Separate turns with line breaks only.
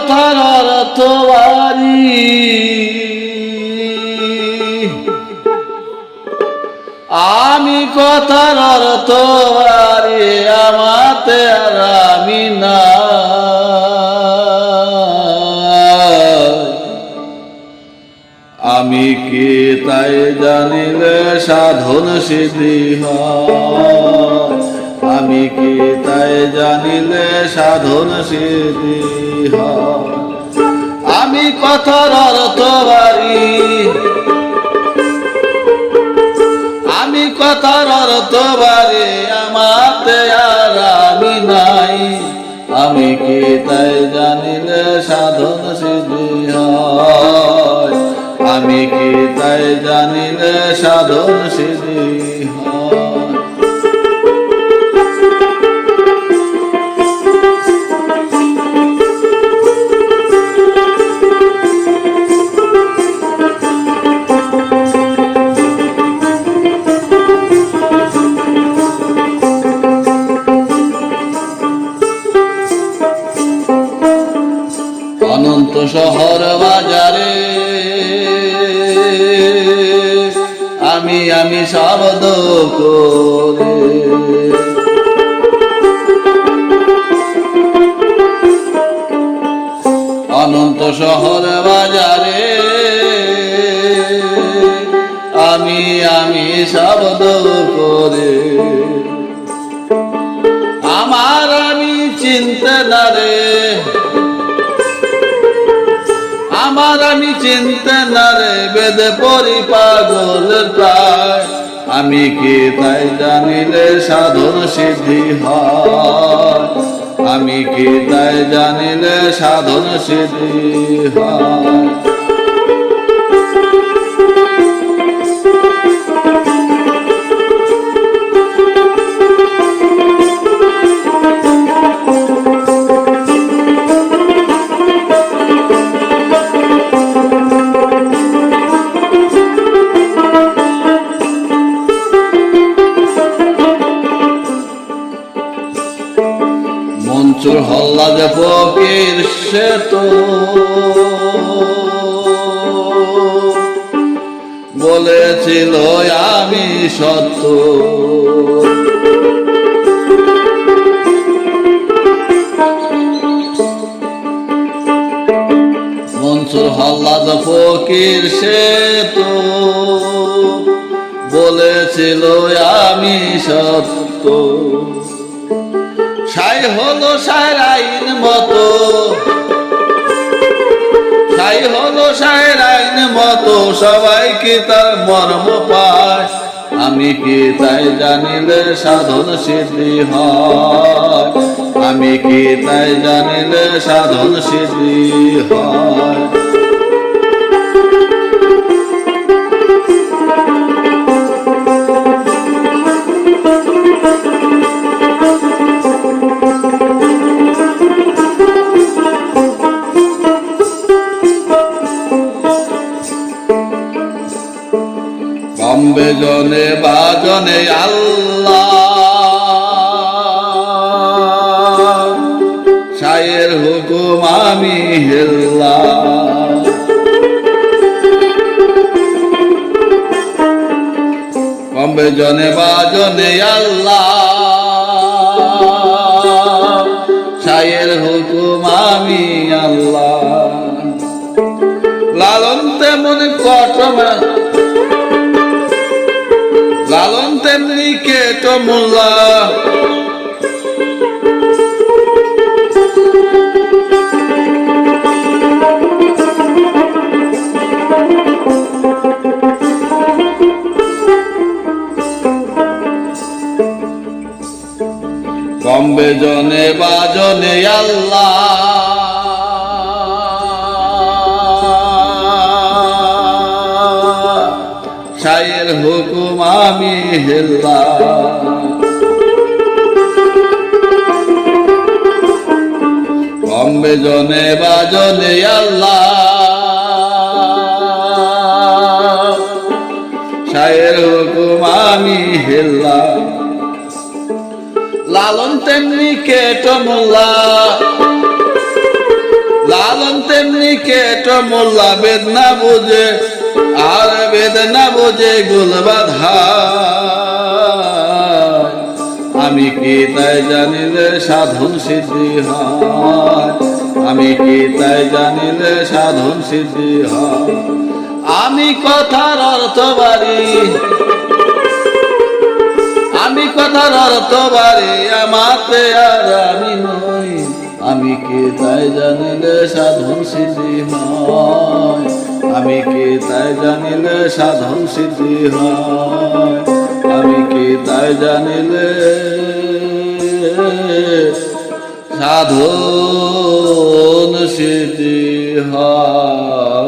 অর্থ বাড়ি আমি কথার অর্থ আমাতে আর আমি না। আমি কে তাই জানিলে সাধন সিদ্ধি হয়? আমি কে তাই জানিলে সাধন সিদ্ধি আমি কথার অর্থ বাড়ি। আমি কথার অর্থ বাড়ি আমাতে আর আমি নাই। আমি কে তাই জানিলে সাধন সিদ্ধি আমি কি তাই জানিলে সাধন সিদ্ধি হয়? শহর বাজারে। আমি আমি শব্দ করে। অনন্ত শহর বাজারে। আমি আমি শব্দ করে। আমার আমি চিন্তা না আমার আমি চিন্তা না রে বেদে পরি পাগল প্রায়। আমি কি তাই জানিলে সাধন সিদ্ধি হয়? আমি কি তাই জানিলে সাধন সিদ্ধি হয়? যে সে তো বলেছিল আমি সত্য। মনসুর ফকির সে তো বলেছিল আমি সত্য। সাই হলো সায়ের আইন মতো। সাই হলো সায়ের আইন মতো সবাইকে তার মর্ম পায়? আমি কি তাই জানিলে সাধন সিদ্ধি হয়? আমি কি তাই জানিলে সাধন সিদ্ধি হয়? কমবে জনে বাজনে আল্লাহ। সায়ের হুকুম আমি হেল্লা কমবে জনে বাজনে আল্লাহ। সায়ের হুকুম আমি আল্লাহ। লালন তেমন কটমা লালন তেমনি মোল্লা কমবে জনে বাজনে আল্লাহ। সায়ের হুকুম আমি হেল্লা। কমবে জনে বাজনে আল্লাহ। সায়ের হুকুম আমি হেল্লা। লালন তেমনি কেট মোল্লা। লালন তেমনি কেট মোল্লা, বেদনা বুঝে বেদনা বুঝে আমি কি তাই জানিলে সাধন সিদ্ধি হয়? আমি কি তাই জানিলে সাধন সিদ্ধি হয়? আমি কথার অর্থ বাড়ি। আমি কথার অর্থ বাড়ি আমাতে আর আমি নই। আমি কি তাই জানিলে সাধন সিদ্ধি হয়? আমি কি তাই জানিলে সাধন সিদ্ধি হয়? আমি কি তাই জানিলে সাধন সিদ্ধি হয়?